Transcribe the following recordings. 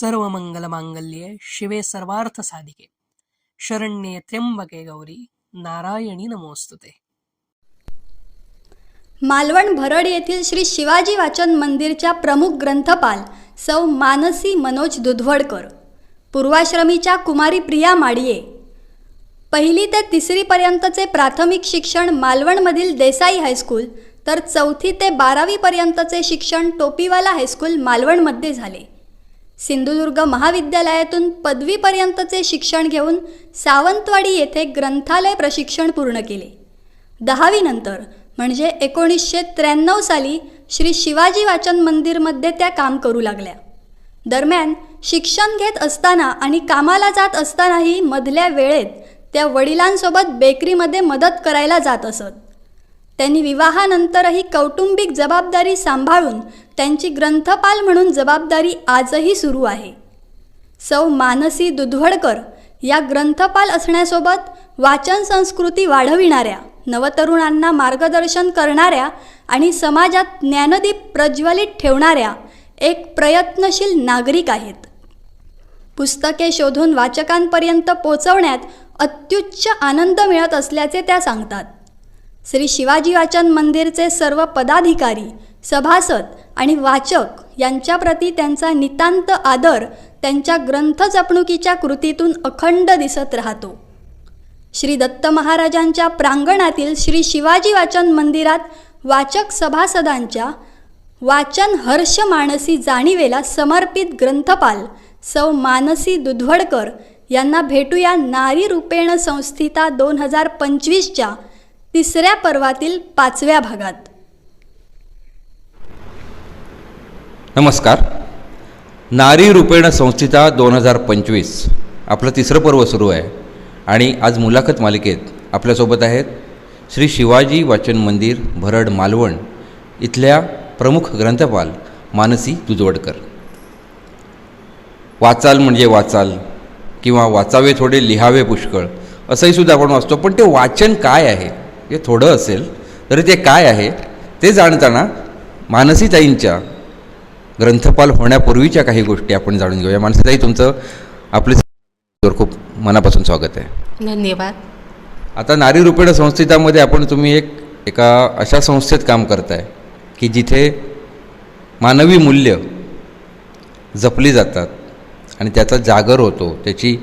सर्व मंगल मांगल्ये शिवे सर्वार्थ साधिके. शरण्ये त्र्यंबके गौरी नारायणी नमोस्तुते. मालवण भरड येथील श्री शिवाजी वाचन मंदिरच्या प्रमुख ग्रंथपाल सौ मानसी मनोज दुधवडकर. पूर्वाश्रमीच्या कुमारी प्रिया माडिये. पहिली ते तिसरीपर्यंतचे प्राथमिक शिक्षण मालवणमधील देसाई हायस्कूल तर चौथी ते बारावीपर्यंतचे शिक्षण टोपीवाला हायस्कूल मालवणमध्ये झाले. सिंधुदुर्ग महाविद्यालयातून पदवीपर्यंतचे शिक्षण घेऊन सावंतवाडी येथे ग्रंथालय प्रशिक्षण पूर्ण केले. दहावीनंतर म्हणजे एकोणीसशे त्र्याण्णव साली श्री शिवाजी वाचन मंदिरमध्ये त्या काम करू लागल्या. दरम्यान शिक्षण घेत असताना आणि कामाला जात असतानाही मधल्या वेळेत त्या वडिलांसोबत बेकरीमध्ये मदत करायला जात असत. त्यांनी विवाहानंतरही कौटुंबिक जबाबदारी सांभाळून त्यांची ग्रंथपाल म्हणून जबाबदारी आजही सुरू आहे. सौ मानसी दुधवडकर या ग्रंथपाल असण्यासोबत वाचन संस्कृती वाढविणाऱ्या नवतरुणांना मार्गदर्शन करणाऱ्या आणि समाजात ज्ञानदीप प्रज्वलित ठेवणाऱ्या एक प्रयत्नशील नागरिक आहेत. पुस्तके शोधून वाचकांपर्यंत पोचवण्यात अत्युच्च आनंद मिळत असल्याचे त्या सांगतात. श्री शिवाजी वाचन मंदिरचे सर्व पदाधिकारी सभासद आणि वाचक यांच्याप्रती त्यांचा नितांत आदर त्यांच्या ग्रंथ जपणुकीच्या कृतीतून अखंड दिसत राहतो. श्री दत्त महाराजांच्या प्रांगणातील श्री शिवाजी वाचन मंदिरात वाचक सभासदांच्या वाचन हर्ष मानसी जाणीवेला समर्पित ग्रंथपाल सौ मानसी दुधवडकर यांना भेटूया नारी रूपेण संस्थिता दोन हजार पंचवीसच्या तिसऱ्या पर्वातील पाचव्या भागात. नमस्कार. नारी रूपेण संस्थिता दोन हजार पंचवीस. आपलं तिसरं पर्व सुरू आहे. आणि आज मुलाखत मालिकेत आपल्यासोबत आहेत श्री शिवाजी वाचन मंदिर भरड मालवण इथल्या प्रमुख ग्रंथपाल मानसी तुजवडकर. वाचाल म्हणजे वाचाल किंवा वाचावे थोडे लिहावे पुष्कळ असंही सुद्धा आपण वाचतो. पण ते वाचन काय आहे? हे थोडं असेल तरी ते काय आहे? ते जाणताना मानसीताईंच्या ग्रंथपाल होण्यापूर्वीच्या काही गोष्टी आपण जाणून घेऊया. मानसीताई तुमचं आपले खूप मनापासून स्वागत आहे. धन्यवाद. आता नारी रूपेण संस्थितामध्ये आपण तुम्ही एक एका अशा संस्थेत काम करताय की जिथे मानवी मूल्य जपली जातात आणि त्याचा जागर होतो त्याची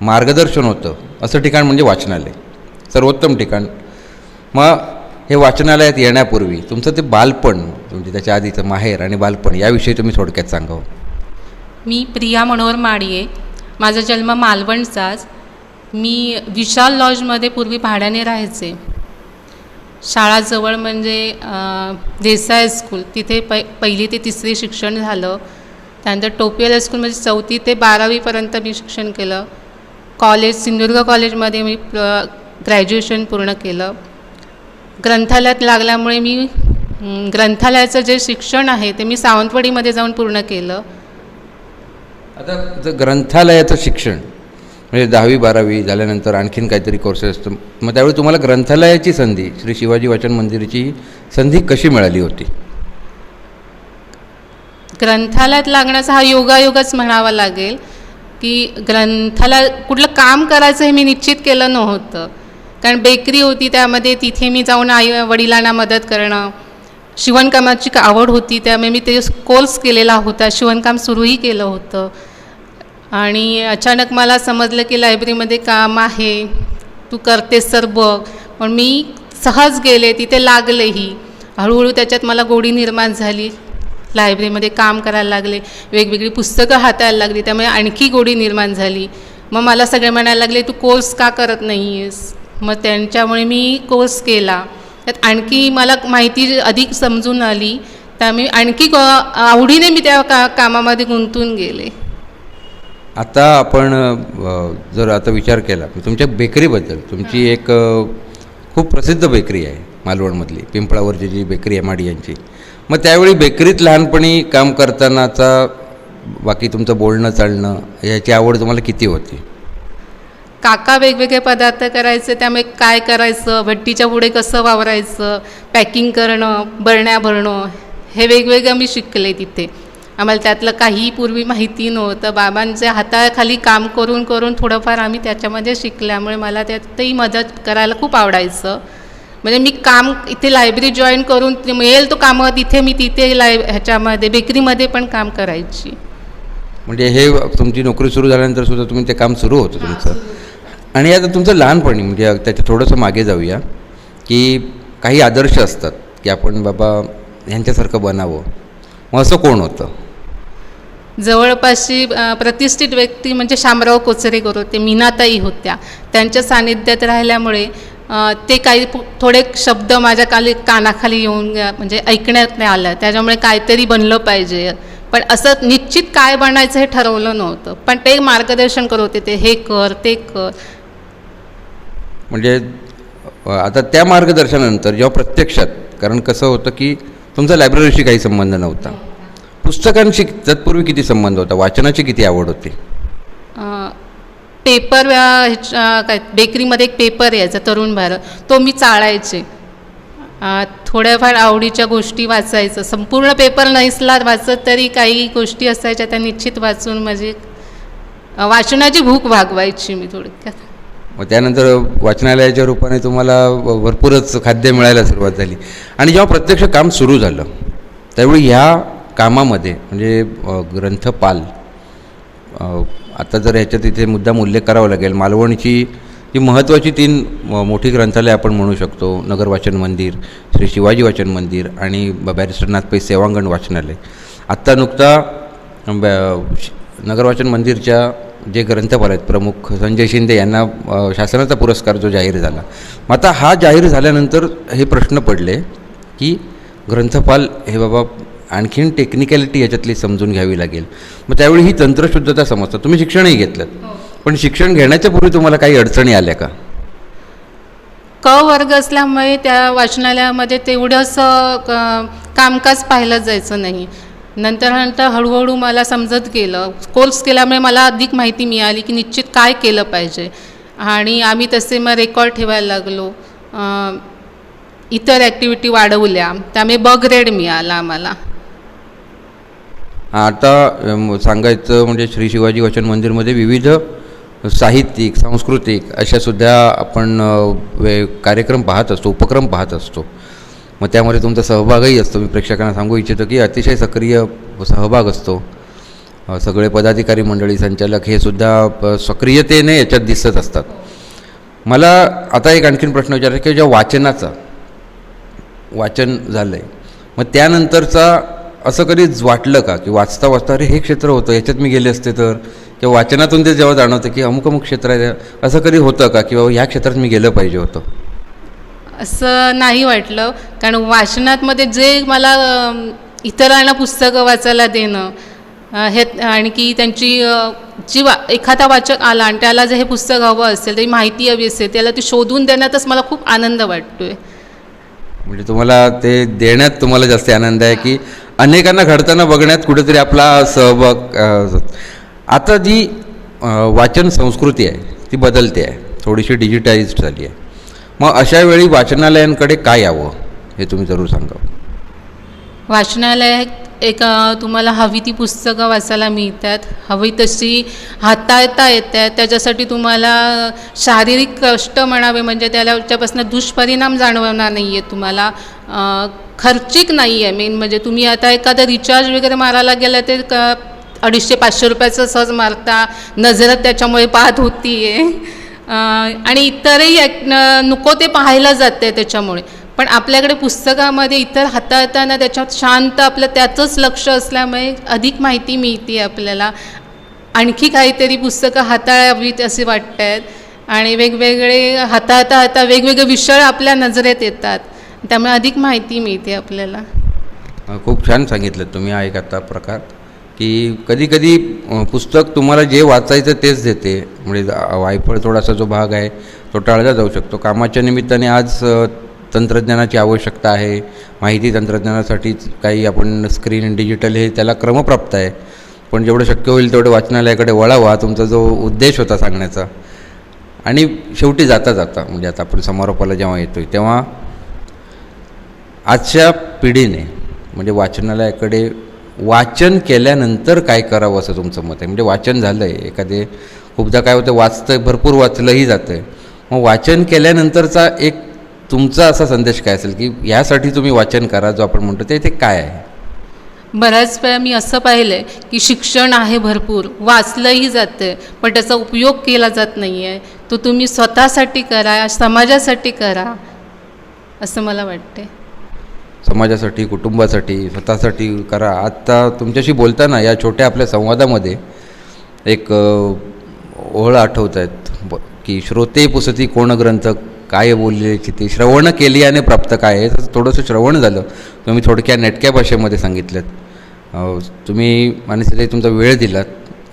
मार्गदर्शन होतं असं ठिकाण म्हणजे वाचनालय. सर्वोत्तम ठिकाण. मग हे वाचनालयात येण्यापूर्वी तुमचं ते बालपण म्हणजे त्याच्या आधीचं माहेर आणि बालपण याविषयी तुम्ही थोडक्यात सांगावं हो. मी प्रिया मनोहर माडिये. माझा जन्म मालवणचाच मी विशाल लॉजमध्ये पूर्वी भाड्याने राहायचे. शाळाजवळ म्हणजे देसाय देसाई स्कूल. तिथे पै पहिली ते तिसरी शिक्षण झालं. त्यानंतर टोपियल स्कूलमध्ये म्हणजे चौथी ते बारावीपर्यंत मी शिक्षण केलं. कॉलेज सिंधुदुर्ग कॉलेजमध्ये मी ग्रॅज्युएशन पूर्ण केलं. ग्रंथालयात लागल्यामुळे मी ग्रंथालयाचं जे शिक्षण आहे ते मी सावंतवाडीमध्ये जाऊन पूर्ण केलं. आता जर ग्रंथालयाचं शिक्षण म्हणजे दहावी बारावी झाल्यानंतर आणखीन काहीतरी कोर्सेस असतो मग त्यावेळी तुम्हाला ग्रंथालयाची संधी श्री शिवाजी वाचन मंदिरची संधी कशी मिळाली होती? ग्रंथालयात लागण्याचा हा योगायोगच म्हणावा लागेल की ग्रंथालय कुठलं काम करायचं हे मी निश्चित केलं नव्हतं. कारण बेकरी होती त्यामध्ये तिथे मी जाऊन आई वडिलांना मदत करणं शिवणकामाची का आवड होती त्यामुळे मी ते कोर्स केलेला होता. शिवणकाम सुरूही केलं होतं. आणि अचानक मला समजलं की लायब्ररीमध्ये काम आहे. तू करतेस तर बघ. पण मी सहज गेले तिथे लागलेही. हळूहळू त्याच्यात मला गोडी निर्माण झाली. लायब्ररीमध्ये काम करायला लागले. वेगवेगळी पुस्तकं हाताळायला लागली. त्यामुळे आणखी गोडी निर्माण झाली. मग मला सगळे म्हणायला लागले तू कोर्स का करत नाही आहेस मग त्यांच्यामुळे मी कोर्स केला. त्यात आणखी मला माहिती अधिक समजून आली त्यामुळे आणखी क- आवडीने मी त्या का कामामध्ये गुंतून गेले. आता आपण जर आता विचार केला की तुमच्या बेकरीबद्दल तुमची एक खूप प्रसिद्ध बेकरी आहे मालवणमधली पिंपळावरची जी बेकरी आहे माडी यांची. मग त्यावेळी बेकरीत लहानपणी काम करतानाचा बाकी तुमचं बोलणं चालणं याची आवड तुम्हाला किती होती? काका वेगवेगळे पदार्थ करायचे त्यामुळे काय करायचं भट्टीच्या पुढे कसं वावरायचं पॅकिंग करणं बरण्या भरणं हे वेगवेगळं मी शिकले तिथे. आम्हाला त्यातलं काही पूर्वी माहिती नव्हतं. बाबांच्या हाताखाली काम करून करून थोडंफार आम्ही त्याच्यामध्ये शिकल्यामुळे मला त्यातही मदत करायला खूप आवडायचं. म्हणजे मी काम इथे लायब्ररी जॉईन करून मिळेल तो कामं तिथे मी तिथे लाय ह्याच्यामध्ये बेकरीमध्ये पण काम करायची. म्हणजे हे तुमची नोकरी सुरू झाल्यानंतर सुद्धा तुम्ही ते काम सुरू होतं तुमचं? आणि आता तुमचं लहानपणी म्हणजे त्याच्या थोडंसं मागे जाऊया की काही आदर्श असतात की आपण बाबा ह्यांच्यासारखं बनावं. मग असं कोण होतं? जवळपासची प्रतिष्ठित व्यक्ती म्हणजे शामराव कोचरेकर होते मीनाताई होत्या. त्यांच्या सानिध्यात राहिल्यामुळे ते काही थोडे शब्द माझ्या काली कानाखाली येऊन म्हणजे ऐकण्यात नाही आलं. त्याच्यामुळे काहीतरी बनलं पाहिजे. पण असं निश्चित काय बनायचं हे ठरवलं नव्हतं. पण ते मार्गदर्शन करत होते ते हे कर ते कर. म्हणजे आता त्या मार्गदर्शनानंतर जेव्हा प्रत्यक्षात कारण कसं होतं की तुमचा लायब्ररीशी काही संबंध नव्हता. पुस्तकांशी तत्पूर्वी किती संबंध होता? वाचनाची किती आवड होती? पेपर ह्याच्या- काय बेकरीमध्ये एक पेपर यायचा तरुण भारत. तो मी चाळायचे. थोड्याफार आवडीच्या गोष्टी वाचायचं. संपूर्ण पेपर नसला वाचत तरी काही गोष्टी असायच्या त्या निश्चित वाचून म्हणजे वाचनाची भूक भागवायची मी थोडक्यात. मग त्यानंतर वाचनालयाच्या रूपाने तुम्हाला भरपूरच खाद्य मिळायला सुरुवात झाली. आणि जेव्हा प्रत्यक्ष काम सुरू झालं त्यावेळी ह्या कामामध्ये म्हणजे ग्रंथपाल आता जर ह्याच्यात इथे मुद्दाम उल्लेख करावा लागेल. मालवणची जी महत्त्वाची तीन मोठी ग्रंथालय आपण म्हणू शकतो. नगर वाचन मंदिर श्री शिवाजी वाचन मंदिर आणि ब- पै सेवांगण वाचनालय. आत्ता नुकता ब- श- नगर वाचन मंदिरच्या जे ग्रंथपाल आहेत प्रमुख संजय शिंदे यांना शासनाचा पुरस्कार जो जाहीर झाला. मग आता हा जाहीर झाल्यानंतर हे प्रश्न पडले की ग्रंथपाल हे बाबा आणखीन टेक्निकॅलिटी याच्यातली समजून घ्यावी लागेल. मग त्यावेळी ही तंत्रशुद्धता समजतात. तुम्ही शिक्षणही घेतलं पण शिक्षण घेण्याच्या पूर्वी तुम्हाला काही अडचणी आल्या का? क वर्ग असल्यामुळे त्या वाचनालयामध्ये तेवढंसं कामकाज पाहिलं जायचं नाही. नंतर नंतर हळूहळू मला समजत गेलं. कोर्स केल्यामुळे मला अधिक माहिती मिळाली की निश्चित काय केलं पाहिजे. आणि आम्ही तसे मग रेकॉर्ड ठेवायला लागलो. इतर ॲक्टिव्हिटी वाढवल्या. त्यामुळे ब ग्रेड मिळाला आम्हाला. आता सांगायचं म्हणजे श्री शिवाजी वचन मंदिरमध्ये विविध साहित्यिक सांस्कृतिक अशा सुद्धा आपण वे कार्यक्रम पाहत असतो उपक्रम पाहत असतो. मग त्यामध्ये तुमचा सहभागही असतो. मी प्रेक्षकांना सांगू इच्छितो की अतिशय सक्रिय सहभाग असतो. सगळे पदाधिकारी मंडळी संचालक हे सुद्धा सक्रियतेने याच्यात दिसत असतात. मला आता एक आणखीन प्रश्न विचारायचा की जेव्हा वाचनाचा वाचन झालं आहे मग त्यानंतरचा असं कधीच वाटलं का? की वाचता वाचता अरे हे क्षेत्र होतं याच्यात मी गेले असते तर? किंवा वाचनातून ते जेव्हा जाणवतं की अमुक अमुक क्षेत्र आहे असं कधी होतं का? की बाबा ह्या क्षेत्रात मी गेलं पाहिजे होतं? असं नाही वाटलं. कारण वाचनातमध्ये जे मला इतरांना पुस्तकं वाचायला देणं हे आणखी त्यांची जी वा एखादा वाचक आला आणि त्याला जर हे पुस्तक हवं असेल तरी माहिती हवी असेल त्याला ती शोधून देण्यातच मला खूप आनंद वाटतो आहे म्हणजे तुम्हाला ते देण्यात तुम्हाला जास्त आनंद आहे की अनेकांना घडताना बघण्यात कुठेतरी आपला सहभाग आता जी वाचन संस्कृती आहे ती बदलते आहे. थोडीशी डिजिटाईज्ड झाली आहे. मग अशा वेळी वाचनालयांकडे काय यावं हे तुम्ही जरूर सांगा. वाचनालय एक तुम्हाला हवी ती पुस्तकं वाचायला मिळतात. हवी तशी हाताळता येतात त्याच्यासाठी तुम्हाला शारीरिक कष्ट म्हणावे म्हणजे त्याच्यापासून दुष्परिणाम जाणवणार नाही आहे तुम्हाला खर्चिक नाही आहे मेन म्हणजे तुम्ही आता एखादा रिचार्ज वगैरे मारायला गेलं ते क अडीचशे पाचशे रुपयाचं सहज मारता. नजरत त्याच्यामुळे पाहत होती आहे आणि इतरही नको ते पाहायला जाते त्याच्यामुळे. पण आपल्याकडे पुस्तकामध्ये इतर हाताळताना त्याच्यात शांत आपलं त्याचंच लक्ष असल्यामुळे अधिक माहिती मिळते आपल्याला. आणखी काहीतरी पुस्तकं हाताळावीत असे वाटत आहेत आणि वेगवेगळे हाताळता हाता वेगवेगळे विषय आपल्या नजरेत येतात. त्यामुळे अधिक माहिती मिळते आपल्याला. खूप छान सांगितलं तुम्ही ऐकता आता प्रकार. की कधीकधी पुस्तक तुम्हाला जे वाचायचं तेच देते. म्हणजे वायफळ थोडासा जो भाग आहे तो टाळला जाऊ शकतो. कामाच्या निमित्ताने आज तंत्रज्ञानाची आवश्यकता आहे. माहिती तंत्रज्ञानासाठी काही आपण स्क्रीन डिजिटल हे त्याला क्रमप्राप्त आहे. पण जेवढं शक्य होईल तेवढं वाचनालयाकडे वळावा हा तुमचा जो उद्देश होता सांगण्याचा. आणि शेवटी जाता जाता म्हणजे आता आपण समारोपाला जेव्हा येतो आहे तेव्हा आजच्या पिढीने म्हणजे वाचनालयाकडे वाचन केल्यानंतर काय करावं असं तुमचं मत आहे? म्हणजे वाचन झालं आहे एखादे खूपदा काय होतं वाचतं भरपूर वाचलंही जातं आहे मग वाचन केल्यानंतरचा एक तुमचा असा संदेश काय असेल की ह्यासाठी तुम्ही वाचन करा जो आपण म्हणतो ते ते काय आहे? बऱ्याच वेळा मी असं पाहिलं आहे की शिक्षण आहे भरपूर वाचलंही जातं आहे पण त्याचा उपयोग केला जात नाही आहे तो तुम्ही स्वतःसाठी करा समाजासाठी करा असं मला वाटते समाजासाठी कुटुंबासाठी स्वतःसाठी करा. आत्ता तुमच्याशी बोलताना या छोट्या आपल्या संवादामध्ये एक ओळ आठवत आहेत ब की श्रोते पुसती कोण ग्रंथ काय बोलले किती श्रवण केली आणि प्राप्त काय आहे तर थोडंसं श्रवण झालं. तुम्ही थोडक्या नेटक्या भाषेमध्ये सांगितलं तुम्ही मानसीताई तुमचा वेळ दिलात.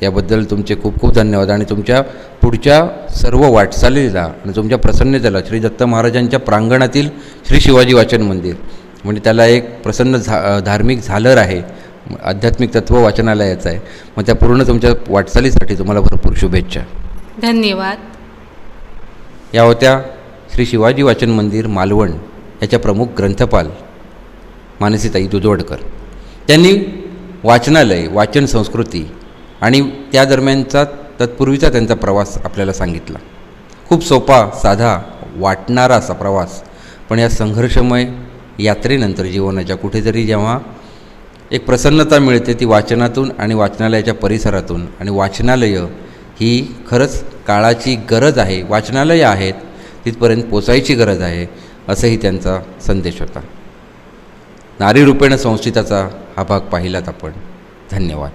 याबद्दल तुमचे खूप खूप धन्यवाद. आणि तुमच्या पुढच्या सर्व वाटचालीला आणि तुमच्या प्रसन्नतेला श्री दत्त महाराजांच्या प्रांगणातील श्री शिवाजी वाचन मंदिर. म्हणजे त्याला एक प्रसन्न झा धार्मिक झालर आहे. आध्यात्मिक तत्व वाचनालयाचं आहे. मग त्या पूर्ण तुमच्या वाटचालीसाठी तुम्हाला भरपूर शुभेच्छा. धन्यवाद. या होत्या श्री शिवाजी वाचन मंदिर मालवण याच्या प्रमुख ग्रंथपाल मानसीताई दुधवडकर त्यांनी वाचनालय वाचन संस्कृती आणि त्या दरम्यानचा तत्पूर्वीचा त्यांचा प्रवास आपल्याला सांगितला. खूप सोपा साधा वाटणारा असा प्रवास. पण या संघर्षमय यात्रेनंतर जीवनाच्या कुठेतरी जेव्हा एक प्रसन्नता मिळते ती वाचनातून आणि वाचनालयाच्या परिसरातून. आणि वाचनालयं ही खरंच काळाची गरज आहे. वाचनालयं आहेत तिथपर्यंत पोचायची गरज आहे असंही त्यांचा संदेश होता. नारीरूपेण संस्थिताचा हा भाग पाहिलात आपण. धन्यवाद.